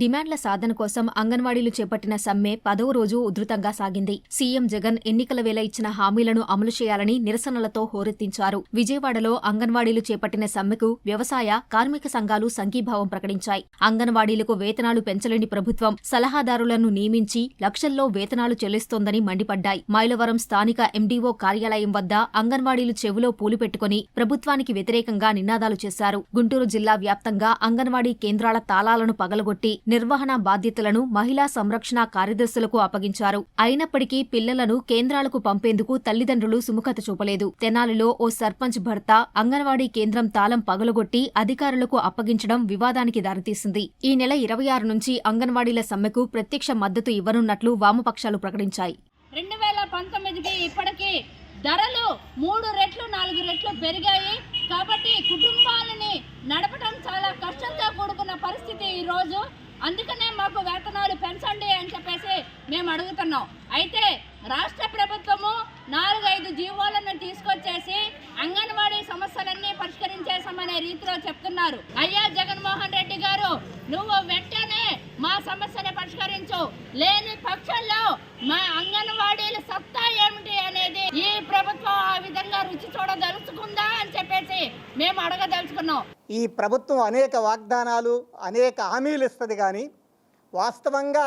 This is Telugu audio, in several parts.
డిమాండ్ల సాధన కోసం అంగన్వాడీలు చేపట్టిన సమ్మె పదవ రోజు ఉధృతంగా సాగింది. సీఎం జగన్ ఎన్నికల వేళ ఇచ్చిన హామీలను అమలు చేయాలని నిరసనలతో హోరెత్తించారు. విజయవాడలో అంగన్వాడీలు చేపట్టిన సమ్మెకు వ్యవసాయ కార్మిక సంఘాలు సంఘీభావం ప్రకటించాయి. అంగన్వాడీలకు వేతనాలు పెంచలేని ప్రభుత్వం సలహాదారులను నియమించి లక్షల్లో వేతనాలు చెల్లిస్తోందని మండిపడ్డాయి. మైలవరం స్థానిక ఎండీఓ కార్యాలయం వద్ద అంగన్వాడీలు చెవులో పూలు పెట్టుకుని ప్రభుత్వానికి వ్యతిరేకంగా నినాదాలు చేశారు. గుంటూరు జిల్లా వ్యాప్తంగా అంగన్వాడీ కేంద్రాల తాళాలను పగలగొట్టి నిర్వహణ బాధ్యతలను మహిళా సంరక్షణ కార్యదర్శులకు అప్పగించారు. అయినప్పటికీ పిల్లలను కేంద్రాలకు పంపేందుకు తల్లిదండ్రులు సుముఖత చూపలేదు. తెనాలిలో ఓ సర్పంచ్ భర్త అంగన్వాడీ కేంద్రం తాళం పగలగొట్టి అధికారులకు అప్పగించడం వివాదానికి దారితీసింది. ఈ నెల ఇరవై ఆరు నుంచి అంగన్వాడీల సమ్మెకు ప్రత్యక్ష మద్దతు ఇవ్వనున్నట్లు వామపక్షాలు ప్రకటించాయి. రెండు వేల పంతొమ్మిదికి ధరలు మూడు రెట్లు నాలుగు రెట్లు పెరిగాయి. కాబట్టి కుటుంబాలని నడపడం చాలా కష్టంతో కూడుకున్న పరిస్థితి ఈరోజు. అందుకనే మాకు వేతనాలు పెంచండి అని చెప్పేసి మేము అడుగుతున్నాం. అయితే రాష్ట్ర ప్రభుత్వము నాలుగైదు జీవోలను తీసుకొచ్చేసి అంగన్వాడీ సమస్యలన్నీ పరిష్కరించేసామనే రీతిలో చెప్తున్నారు. అయ్యా జగన్మోహన్ రెడ్డి గారు నువ్వు వెంటనే మా సమస్యని పరిష్కరించు. లేని పక్షంలో మా అంగన్వాడీల సత్తా ఏమిటి అనేది ఈ ప్రభుత్వం ఆ విధంగా రుచి చూడదలుచుకుందా? మేము అడగదలుచుకున్నాం. ఈ ప్రభుత్వం అనేక వాగ్దానాలు అనేక హామీలు ఇస్తుంది కానీ వాస్తవంగా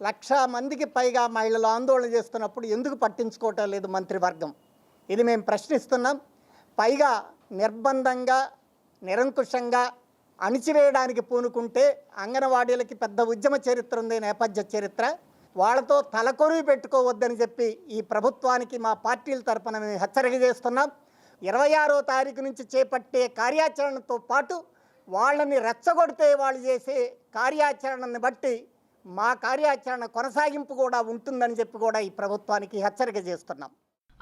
లక్ష మందికి పైగా మహిళలు ఆందోళన చేస్తున్నప్పుడు ఎందుకు పట్టించుకోవటం లేదు మంత్రివర్గం? ఇది మేము ప్రశ్నిస్తున్నాం. పైగా నిర్బంధంగా నిరంకుశంగా అణిచివేయడానికి పూనుకుంటే అంగన్వాడీలకి పెద్ద ఉద్యమ చరిత్ర ఉంది నేపథ్య చరిత్ర. వాళ్ళతో తలకొరివి పెట్టుకోవద్దని చెప్పి ఈ ప్రభుత్వానికి మా పార్టీల తరఫున మేము హెచ్చరిక చేస్తున్నాం. ఇరవై ఆరో తారీఖు నుంచి చేపట్టే కార్యాచరణతో పాటు వాళ్ళని రెచ్చగొడితే వాళ్ళు చేసే కార్యాచరణని బట్టి మా కార్యాచరణ కొనసాగింపు కూడా ఉంటుందని చెప్పి కూడా ఈ ప్రభుత్వానికి హెచ్చరిక చేస్తున్నాం.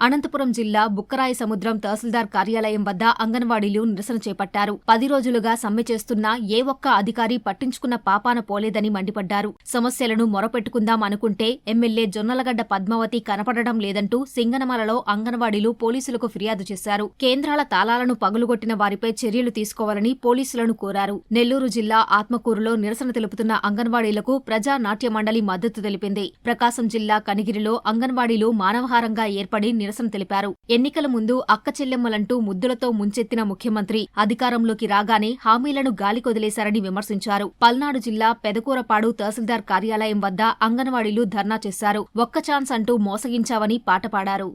అనంతపురం జిల్లా బుక్కరాయ సముద్రం తహసీల్దార్ కార్యాలయం వద్ద అంగన్వాడీలు నిరసన చేపట్టారు. పది రోజులుగా సమ్మె చేస్తున్నా ఏ ఒక్క అధికారి పట్టించుకున్న పాపాన పోలేదని మండిపడ్డారు. సమస్యలను మొరపెట్టుకుందాం అనుకుంటే ఎమ్మెల్యే జొన్నలగడ్డ పద్మావతి కనపడడం లేదంటూ సింగనమలలో అంగన్వాడీలు పోలీసులకు ఫిర్యాదు చేశారు. కేంద్రాల తాళాలను పగులుగొట్టిన వారిపై చర్యలు తీసుకోవాలని పోలీసులను కోరారు. నెల్లూరు జిల్లా ఆత్మకూరులో నిరసన తెలుపుతున్న అంగన్వాడీలకు ప్రజా నాట్య మండలి మద్దతు తెలిపింది. ప్రకాశం జిల్లా కనిగిరిలో అంగన్వాడీలు మానవహారంగా ఏర్పడి నిరసన తెలిపారు. ఎన్నికల ముందు అక్క చెల్లెమ్మలంటూ ముద్దులతో ముంచెత్తిన ముఖ్యమంత్రి అధికారంలోకి రాగానే హామీలను గాలికొదిలేశారని విమర్శించారు. పల్నాడు జిల్లా పెదకూరపాడు తహసీల్దార్ కార్యాలయం వద్ద అంగన్వాడీలు ధర్నా చేశారు. ఒక్క ఛాన్స్ అంటూ మోసగించావని పాట పాడారు.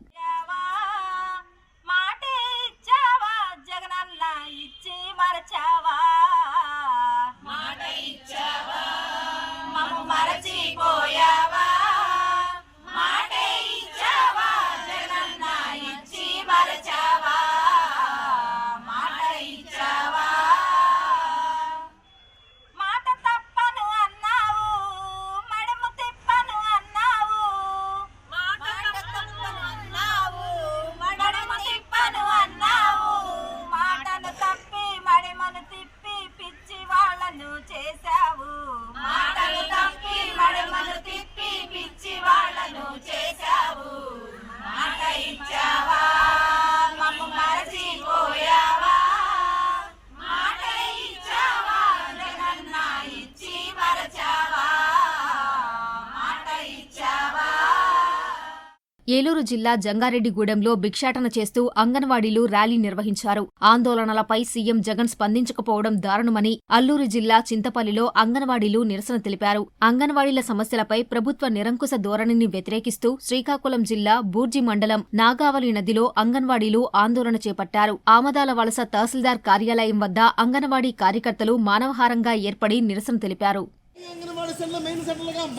ఏలూరు జిల్లా జంగారెడ్డిగూడెంలో భిక్షాటన చేస్తూ అంగన్వాడీలు ర్యాలీ నిర్వహించారు. ఆందోళనలపై సీఎం జగన్ స్పందించకపోవడం దారుణమని అల్లూరు జిల్లా చింతపల్లిలో అంగన్వాడీలు నిరసన తెలిపారు. అంగన్వాడీల సమస్యలపై ప్రభుత్వ నిరంకుశ ధోరణిని వ్యతిరేకిస్తూ శ్రీకాకుళం జిల్లా బూర్జి మండలం నాగావళి నదిలో అంగన్వాడీలు ఆందోళన చేపట్టారు. ఆమదాల వలస తహసీల్దార్ కార్యాలయం వద్ద అంగన్వాడీ కార్యకర్తలు మానవహారంగా ఏర్పడి నిరసన తెలిపారు. అంగన్వాడీ మెయిన్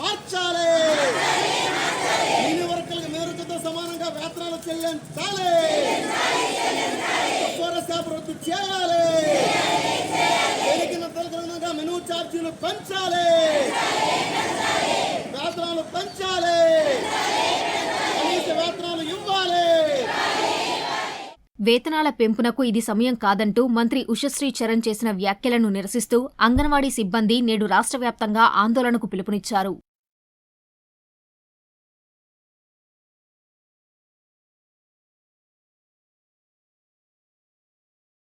మార్చాలి! మెనూ ఛార్జీలు పెంచాలి. వేతనాలు పెంచాలి. కనీస వేతనాలు ఇవ్వాలి. వేతనాల పెంపునకు ఇది సమయం కాదంటూ మంత్రి ఉషశ్రీ చరణ్ చేసిన వ్యాఖ్యలను నిరసిస్తూ అంగన్వాడీ సిబ్బంది నేడు రాష్ట్ర వ్యాప్తంగా ఆందోళనకు పిలుపునిచ్చారు.